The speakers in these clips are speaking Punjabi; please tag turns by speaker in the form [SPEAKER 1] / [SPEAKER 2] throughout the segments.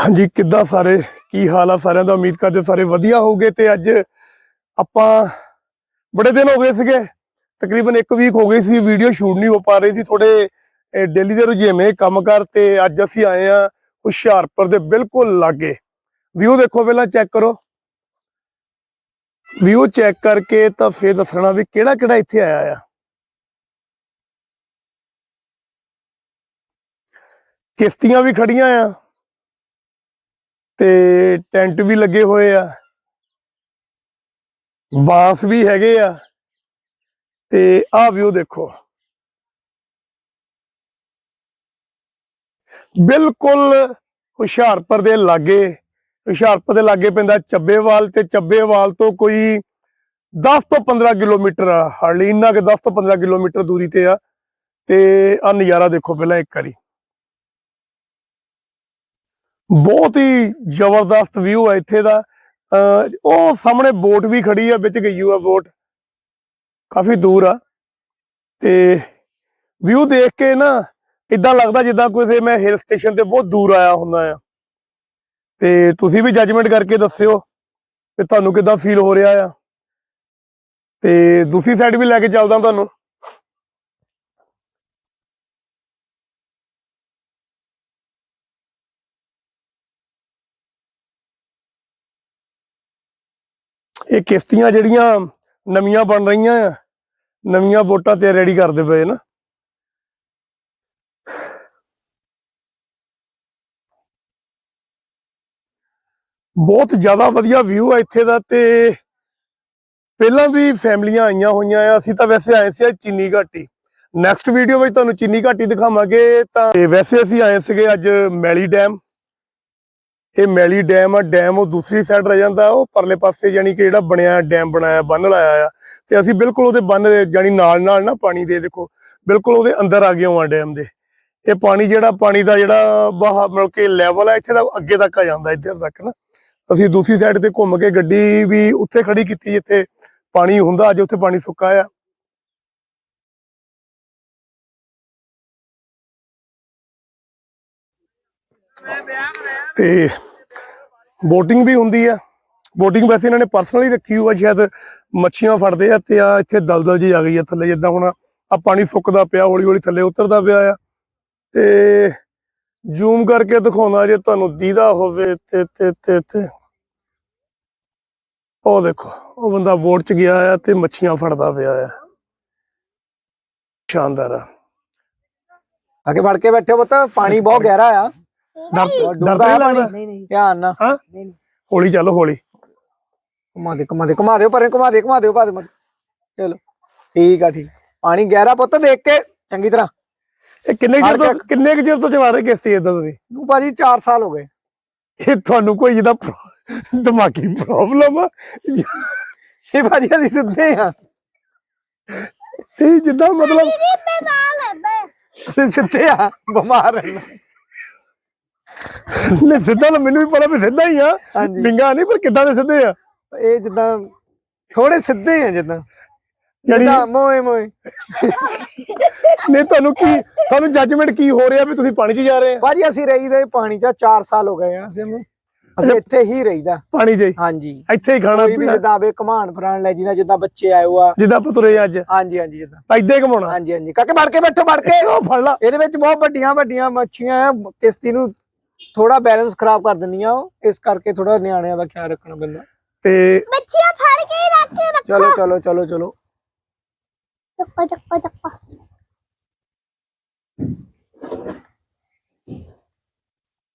[SPEAKER 1] ਹਾਂਜੀ, ਕਿੱਦਾਂ ਸਾਰੇ? ਕੀ ਹਾਲ ਆ ਸਾਰਿਆਂ ਦਾ? ਉਮੀਦ ਕਰਦੇ ਸਾਰੇ ਵਧੀਆ ਹੋਗੇ ਤੇ ਅੱਜ ਆਪਾਂ ਬੜੇ ਦਿਨ ਹੋ ਗਏ ਸੀਗੇ। ਤਕਰੀਬਨ 1 ਵੀਕ ਹੋ ਗਈ ਸੀ ਵੀਡੀਓ ਸ਼ੂਟ ਨਹੀਂ ਹੋ ਪਾ ਰਹੀ ਸੀ। ਥੋੜੇ ਡੇਲੀ ਦੇ ਰੁਝੇਵੇਂ ਕੰਮ ਤੇ ਅੱਜ ਅਸੀਂ ਆਏ ਆ ਹੁਸ਼ਿਆਰਪੁਰ ਦੇ ਬਿਲਕੁਲ ਲਾਗੇ। ਵਿਊ ਦੇਖੋ ਪਹਿਲਾਂ ਚੈੱਕ ਕਰੋ। ਵਿਊ ਚੈੱਕ ਕਰਕੇ ਤਾਂ ਫੇਰ ਦੱਸਣਾ ਵੀ ਕਿਹੜਾ ਕਿਹੜਾ ਇੱਥੇ ਆਇਆ ਆ। ਕਿਸ਼ਤੀਆਂ ਵੀ ਖੜੀਆਂ ਆ। ਤੇ ਟੈਂਟ ਵੀ ਲੱਗੇ ਹੋਏ ਆ। ਬਾਂਸ ਵੀ ਹੈਗੇ ਆ ਤੇ ਆਹ ਵਿਊ ਦੇਖੋ। ਬਿਲਕੁਲ ਹੁਸ਼ਿਆਰਪੁਰ ਦੇ ਲਾਗੇ, ਹੁਸ਼ਿਆਰਪੁਰ ਦੇ ਲਾਗੇ ਪੈਂਦਾ ਚੱਬੇਵਾਲ ਤੇ ਚੱਬੇਵਾਲ ਤੋਂ ਕੋਈ 10 ਤੋਂ 15 ਕਿਲੋਮੀਟਰ ਆ ਹਾਰਡਲੀ ਇੰਨਾ ਕਿ 10 ਤੋਂ 15 ਕਿਲੋਮੀਟਰ ਦੂਰੀ ਤੇ ਆ। ਤੇ ਆ ਨਜ਼ਾਰਾ ਦੇਖੋ ਪਹਿਲਾਂ ਇੱਕ ਵਾਰੀ। ਬਹੁਤ ਹੀ ਜ਼ਬਰਦਸਤ ਵਿਊ ਹੈ ਇੱਥੇ ਦਾ। ਅਹ ਉਹ ਸਾਹਮਣੇ ਬੋਟ ਵੀ ਖੜੀ ਆ, ਵਿੱਚ ਗਈ ਹੋਈ ਆ ਬੋਟ ਕਾਫੀ ਦੂਰ ਆ। ਤੇ ਵਿਊ ਦੇਖ ਕੇ ਨਾ ਇਦਾਂ ਲੱਗਦਾ ਜਿੱਦਾਂ ਕਿਸੇ ਮੈਂ ਹਿਲ ਸਟੇਸ਼ਨ ਤੇ ਬਹੁਤ ਦੂਰ ਆਇਆ ਹੁੰਦਾ ਆ। ਤੇ ਤੁਸੀਂ ਵੀ ਜੱਜਮੈਂਟ ਕਰਕੇ ਦੱਸਿਓ ਕਿ ਤੁਹਾਨੂੰ ਕਿਦਾਂ ਫੀਲ ਹੋ ਰਿਹਾ ਆ। ਤੇ ਦੂਸਰੀ ਸਾਈਡ ਵੀ ਲੈ ਕੇ ਚੱਲਦਾ ਤੁਹਾਨੂੰ। ਇਹ ਕਿਸ਼ਤੀਆਂ ਜਿਹੜੀਆਂ ਨਵੀਆਂ ਬਣ ਰਹੀਆਂ ਆ, ਨਵੀਆਂ ਬੋਟਾਂ ਤੇ ਰੈਡੀ ਕਰਦੇ ਪਏ ਨਾ। ਬਹੁਤ ਜ਼ਿਆਦਾ ਵਧੀਆ ਵਿਊ ਆ ਇੱਥੇ ਦਾ ਤੇ ਪਹਿਲਾਂ ਵੀ ਫੈਮਲੀਆਂ ਆਈਆਂ ਹੋਈਆਂ ਆ, ਅਸੀਂ ਤਾਂ ਵੈਸੇ ਆਏ ਸੀ ਚੀਨੀ ਘਾਟੀ। ਨੈਕਸਟ ਵੀਡੀਓ ਵਿੱਚ ਤੁਹਾਨੂੰ ਚੀਨੀ ਘਾਟੀ ਦਿਖਾਵਾਂਗੇ ਤਾਂ ਵੈਸੇ ਅਸੀਂ ਆਏ ਸੀਗੇ ਅੱਜ ਮੈਲੀ ਡੈਮ। ਇਹ ਮੈਲੀ ਡੈਮ ਆ, ਡੈਮ ਉਹ ਦੂਸਰੀ ਸਾਈਡ ਰਹਿ ਜਾਂਦਾ, ਉਹ ਪਰਲੇ ਪਾਸੇ ਜਾਨੀ ਕਿ ਜਿਹੜਾ ਬਣਿਆ ਡੈਮ ਬਣਾਇਆ, ਬੰਨ ਲਾਇਆ ਆ। ਤੇ ਅਸੀਂ ਬਿਲਕੁਲ ਉਹਦੇ ਬੰਨ ਦੇ ਜਾਨੀ ਨਾਲ ਨਾਲ ਨਾ ਪਾਣੀ ਦੇ, ਦੇਖੋ, ਬਿਲਕੁਲ ਉਹਦੇ ਅੰਦਰ ਆ ਗਏ ਹਾਂ ਡੈਮ ਦੇ। ਇਹ ਪਾਣੀ ਜਿਹੜਾ, ਪਾਣੀ ਦਾ ਜਿਹੜਾ ਬਾਹ ਮਤਲਬ ਕੇ ਲੈਵਲ ਆ, ਇੱਥੇ ਦਾ ਅੱਗੇ ਤੱਕ ਆ ਜਾਂਦਾ, ਇੱਧਰ ਤੱਕ ਨਾ। ਅਸੀਂ ਦੂਸਰੀ ਸਾਈਡ ਤੇ ਘੁੰਮ ਕੇ ਗੱਡੀ ਵੀ ਉੱਥੇ ਖੜੀ ਕੀਤੀ, ਜਿੱਥੇ ਪਾਣੀ ਹੁੰਦਾ, ਅੱਜ ਉੱਥੇ ਪਾਣੀ ਸੁੱਕਾ ਆ। ਤੇ ਬੋਟਿੰਗ ਵੀ ਹੁੰਦੀ ਆ। ਬੋਟਿੰਗ ਵੈਸੇ ਇਹਨਾਂ ਨੇ ਪਰਸਨਲੀ ਰੱਖੀ ਹੋਈ ਸ਼ਾਇਦ ਮੱਛੀਆਂ ਫੜਦੇ ਆ ਤੇ ਆ ਇੱਥੇ ਦਲਦਲ ਜੀ ਆ ਗਈ ਆ ਥੱਲੇ, ਜਿੱਦਾਂ ਹੁਣ ਆ ਪਾਣੀ ਸੁੱਕਦਾ ਪਿਆ ਹੌਲੀ ਹੌਲੀ ਥੱਲੇ ਉਤਰਦਾ ਪਿਆ ਆ। ਤੇ ਜ਼ੂਮ ਕਰਕੇ ਦਿਖਾਉਂਦਾ ਜੇ ਤੁਹਾਨੂੰ ਦੀਦਾ ਹੋਵੇ ਤੇ ਤੇ ਤੇ ਤੇ। ਉਹ ਦੇਖੋ, ਉਹ ਬੰਦਾ ਬੋਟ 'ਚ ਗਿਆ ਆ ਤੇ ਮੱਛੀਆਂ ਫੜਦਾ ਪਿਆ ਆ। ਸ਼ਾਨਦਾਰ ਆ।
[SPEAKER 2] ਅੱਗੇ ਵੜ ਕੇ ਬੈਠੇ ਪੁੱਤ, ਪਾਣੀ ਬਹੁਤ ਗਹਿਰਾ ਆ।
[SPEAKER 1] ਡਰ ਡਰਦਾ ਨਹੀਂ ਲੱਗਦਾ।
[SPEAKER 2] ਨਹੀਂ ਨਹੀਂ। ਧਿਆਨ ਨਾਲ।
[SPEAKER 1] ਹਾਂ। ਹੌਲੀ ਚੱਲ ਹੌਲੀ।
[SPEAKER 2] ਘੁਮਾ ਦੇ ਘੁਮਾ ਦੇ ਘੁਮਾ ਦਿਓ ਪਰੇ ਘੁਮਾ ਦੇ ਘੁਮਾ ਦਿਓ ਪਾ ਦੇ ਮਤ ਚਲੋ ਠੀਕ ਆ ਠੀਕ। ਪਾਣੀ ਗਹਿਰਾ ਪੁੱਤ ਦੇਖ ਕੇ ਚੰਗੀ ਤਰ੍ਹਾਂ।
[SPEAKER 1] ਇਹ ਕਿੰਨੇ ਕੁ ਚਿਰ ਤੋਂ ਕਿੰਨੇ ਕੁ ਚਿਰ ਤੋਂ ਚਲਾ ਰਹੇ ਕਿਸ਼ਤੀ ਇਦਾਂ ਤੁਸੀਂ?
[SPEAKER 2] ਨੂੰ ਭਾਜੀ 4 ਸਾਲ ਹੋ ਗਏ।
[SPEAKER 1] ਇਹ ਤੁਹਾਨੂੰ ਕੋਈ ਜਿਹਦਾ ਦਿਮਾਗੀ ਪ੍ਰੋਬਲਮ ਆ?
[SPEAKER 2] ਇਹ ਭਾਜੀ ਅਸੀਂ ਸਿੱਧੇ ਆ।
[SPEAKER 1] ਇਹ ਜਿੱਦਾਂ ਮਤਲਬ
[SPEAKER 2] ਅਸੀਂ ਸਿੱਧੇ ਆ ਬਿਮਾਰ ਰਹਿਣਾ।
[SPEAKER 1] ਨੇ ਸਿੱਧਾ ਤਾਂ ਮੈਨੂੰ ਵੀ ਪਤਾ ਵੀ ਸਿੱਧਾ ਹੀ ਆ।
[SPEAKER 2] ਹਾਂਜੀ।
[SPEAKER 1] ਵਿੰਗਾ ਨਹੀਂ ਪਰ ਕਿੱਦਾਂ ਦੇ ਸਿੱਧੇ ਆ?
[SPEAKER 2] ਇਹ ਜਿੱਦਾਂ ਥੋੜੇ ਸਿੱਧੇ ਆ ਜਿੱਦਾਂ।
[SPEAKER 1] ਯਾਨੀ
[SPEAKER 2] ਜਿੱਦਾਂ ਮੋਏ ਮੋਏ।
[SPEAKER 1] ਨੇ ਤੁਹਾਨੂੰ ਕੀ ਤੁਹਾਨੂੰ ਜੱਜਮੈਂਟ ਕੀ ਹੋ ਰਿਹਾ ਵੀ ਤੁਸੀਂ ਪਾਣੀ 'ਚ ਜਾ ਰਹੇ ਆ?
[SPEAKER 2] ਭਾਜੀ ਅਸੀਂ ਰਹੀਦੇ ਪਾਣੀ 'ਚ 4 ਸਾਲ ਹੋ ਗਏ ਆ। ਅਸੀਂ ਨੂੰ ਅਸੀਂ ਇੱਥੇ ਹੀ ਰਹੀਦਾ।
[SPEAKER 1] ਪਾਣੀ 'ਚ ਹੀ?
[SPEAKER 2] ਹਾਂਜੀ।
[SPEAKER 1] ਇੱਥੇ ਹੀ ਖਾਣਾ
[SPEAKER 2] ਕੋਈ ਵੀ
[SPEAKER 1] ਪੀਣਾ?
[SPEAKER 2] ਜਿੱਦਾਂ ਆਵੇ ਘਮਾਣ ਫਰਾਣ ਲੈ ਜਿੱਦਾਂ ਜਿੱਦਾਂ ਬੱਚੇ ਆਏ ਹੋਆ।
[SPEAKER 1] ਜਿੱਦਾਂ ਆਪਾਂ ਤੁਰੇ ਆ ਅੱਜ।
[SPEAKER 2] ਹਾਂਜੀ ਹਾਂਜੀ ਜਿੱਦਾਂ।
[SPEAKER 1] ਏਦਾਂ ਹੀ ਘਮਾਉਣਾ?
[SPEAKER 2] ਹਾਂਜੀ ਹਾਂਜੀ। ਕਾਕੇ ਵੜ ਕੇ ਬੈਠੋ ਵੜ ਕੇ।
[SPEAKER 1] ਉਹ ਫੜ ਲਾ।
[SPEAKER 2] ਇਹਦੇ ਵਿੱਚ ਬਹੁਤ ਵੱਡੀਆਂ ਵੱਡੀਆਂ ਮੱਛੀਆਂ ਆ। ਕਿਸ਼ਤੀ ਨੂੰ ਥੋੜਾ ਬੈਲੈਂਸ ਖਰਾਬ ਕਰ ਦਿੰਦੀਆਂ ਉਹ ਇਸ ਕਰਕੇ ਥੋੜਾ ਨਿਆਣਿਆਂ ਦਾ ਖਿਆਲ ਰੱਖਣਾ ਪੈਂਦਾ।
[SPEAKER 1] ਤੇ
[SPEAKER 3] ਬੱਚਿਆਂ ਫੜ ਕੇ ਹੀ ਰੱਖ ਕੇ ਰੱਖੋ।
[SPEAKER 2] ਚਲੋ ਚਲੋ ਚਲੋ ਚਲੋ।
[SPEAKER 3] ਚੱਕੋ ਚੱਕੋ ਚੱਕੋ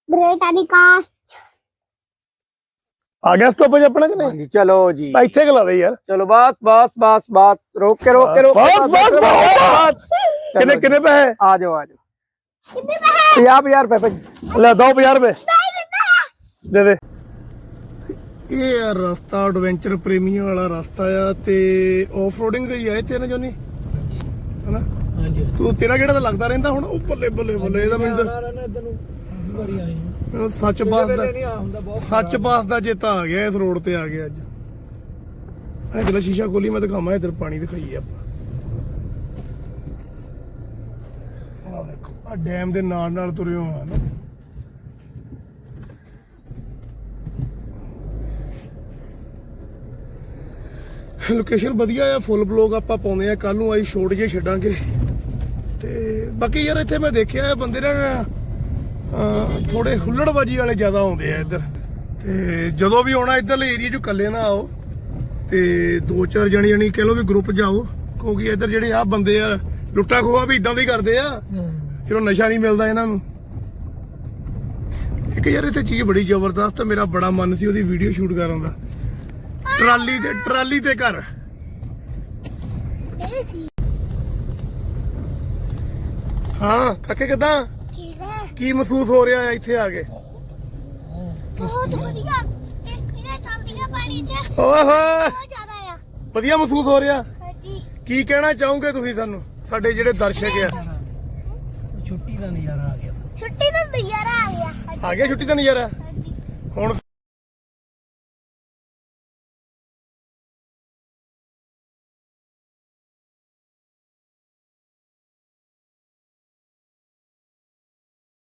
[SPEAKER 3] ਗ੍ਰੇਟ ਆਡੀਕਾਸਟ
[SPEAKER 1] ਆ ਗਿਆ ਸਟਾਪ ਆਪਣਾ ਕਿ ਨਹੀਂ?
[SPEAKER 2] ਹਾਂਜੀ ਚਲੋ ਜੀ।
[SPEAKER 1] ਤਾਂ ਇੱਥੇ ਖਲਾ ਦੇ ਯਾਰ।
[SPEAKER 2] ਚਲੋ ਬਸ ਬਸ ਬਸ ਬਸ। ਰੋਕ ਕੇ ਰੋਕ ਕੇ ਰੋਕ ਕੇ,
[SPEAKER 1] ਬਸ ਬਸ ਕਿੰਨੇ। ਕਿੰਨੇ ਪੈਸੇ?
[SPEAKER 2] ਆ ਜਾਓ ਆ ਜਾਓ। 50000 ਰੁਪਏ ਭਾਜੀ
[SPEAKER 1] ਲੈ ਦੋ 50 ਰੁਪਏ। ਦੇ ਦੇ। ਇਹ ਆ ਰਸਤਾ ਐਡਵੈਂਚਰ ਪ੍ਰੇਮੀਆਂ ਵਾਲਾ ਰਸਤਾ ਆ ਤੇ ਆਫ ਰੋਡਿੰਗ ਗਈ ਆ ਇੱਥੇ ਨਾ ਜੋਨੀ? ਹਨਾ?
[SPEAKER 2] ਹਾਂਜੀ
[SPEAKER 1] ਤੂੰ ਤੇਰਾ ਕਿਹੜਾ ਤਾਂ ਲੱਗਦਾ ਰਹਿੰਦਾ ਹੁਣ? ਉਹ ਬੱਲੇ ਬੱਲੇ ਬੱਲੇ ਇਹਦਾ ਮੈਨੂੰ ਤਾਂ
[SPEAKER 2] ਇਧਰ ਨੂੰ ਵਾਰੀ ਆਏ
[SPEAKER 1] ਮੈਨੂੰ ਸੱਚ ਬਾਸ ਦਾ ਸੱਚ ਬਾਸ ਦਾ ਚੇਤਾ ਆ ਗਿਆ ਇਸ ਰੋਡ ਤੇ ਆ ਗਿਆ ਅੱਜ। ਇਧਰ ਸ਼ੀਸ਼ਾ ਖੋਲੀ ਮੈਂ ਦਿਖਾਵਾਂ ਇਧਰ ਪਾਣੀ ਦਿਖਾਈਏ ਆਪਾਂ। ਆ ਡੈਮ ਦੇ ਨਾਲ ਨਾਲ ਤੁਰਿਓ ਆ ਨਾ। ਲੋਕੇਸ਼ਨ ਵਧੀਆ ਆ ਫੁੱਲ ਬਲੌਗ ਆਪਾਂ ਪਾਉਂਦੇ ਆ। ਕੱਲ ਨੂੰ ਆਈ ਛੋਟ ਜੇ ਛੱਡਾਂਗੇ। ਤੇ ਬਾਕੀ ਯਾਰ ਇੱਥੇ ਮੈਂ ਦੇਖਿਆ ਬੰਦੇ ਨਾ ਥੋੜੇ ਹੁੱਲੜਬਾਜੀ ਵਾਲੇ ਜ਼ਿਆਦਾ ਆਉਂਦੇ ਆ ਇੱਧਰ। ਤੇ ਜਦੋਂ ਵੀ ਆਉਣਾ ਇੱਧਰ ਏਰੀਆ 'ਚ ਇਕੱਲੇ ਨਾ ਆਓ। ਤੇ ਦੋ ਚਾਰ ਜਣੇ ਜਣੀ ਕਹਿ ਲਓ ਵੀ ਗਰੁੱਪ ਜਾਓ ਕਿਉਂਕਿ ਇੱਧਰ ਜਿਹੜੇ ਆ ਬੰਦੇ ਆ ਲੁੱਟਾ ਖੋਆ ਵੀ ਇਦਾਂ ਦੀ ਕਰਦੇ ਆ। ਜਦੋਂ ਨਸ਼ਾ ਨਹੀਂ ਮਿਲਦਾ ਇਹਨਾਂ ਨੂੰ। ਇੱਕ ਯਾਰ ਇੱਥੇ ਚੀਜ਼ ਬੜੀ ਜ਼ਬਰਦਸਤ ਮੇਰਾ ਬੜਾ ਮਨ ਸੀ ਉਹਦੀ ਵੀਡੀਓ ਸ਼ੂਟ ਕਰਨ ਦਾ। ਟਰਾਲੀ ਤੇ ਟਰਾਲੀ ਤੇ ਘਰ। ਹਾਂ ਕਾਕੇ ਕਿਦਾਂ?
[SPEAKER 3] ਠੀਕ ਹੈ।
[SPEAKER 1] ਕੀ ਮਹਿਸੂਸ ਹੋ ਰਿਹਾ ਹੈ ਇੱਥੇ ਆ ਕੇ?
[SPEAKER 3] ਬਹੁਤ ਵਧੀਆ। ਕਿਸ਼ਤੀਆਂ ਚੱਲਦੀਆਂ ਪਾਣੀ 'ਚ।
[SPEAKER 1] ਓਏ ਹੋਏ।
[SPEAKER 3] ਬਹੁਤ ਜ਼ਿਆਦਾ ਆ।
[SPEAKER 1] ਵਧੀਆ ਮਹਿਸੂਸ ਹੋ ਰਿਹਾ?
[SPEAKER 3] ਹਾਂਜੀ।
[SPEAKER 1] ਕੀ ਕਹਿਣਾ ਚਾਹੋਗੇ ਤੁਸੀਂ ਸਾਨੂੰ? ਸਾਡੇ ਜਿਹੜੇ ਦਰਸ਼ਕ ਆ।
[SPEAKER 2] ਛੁੱਟੀ ਦਾ ਨਜ਼ਾਰਾ ਆ ਗਿਆ।
[SPEAKER 3] ਛੁੱਟੀ ਦਾ ਨਜ਼ਾਰਾ ਆ ਗਿਆ।
[SPEAKER 1] ਆ ਗਿਆ ਛੁੱਟੀ ਦਾ ਨਜ਼ਾਰਾ?
[SPEAKER 3] ਹਾਂਜੀ।
[SPEAKER 1] ਹੁਣ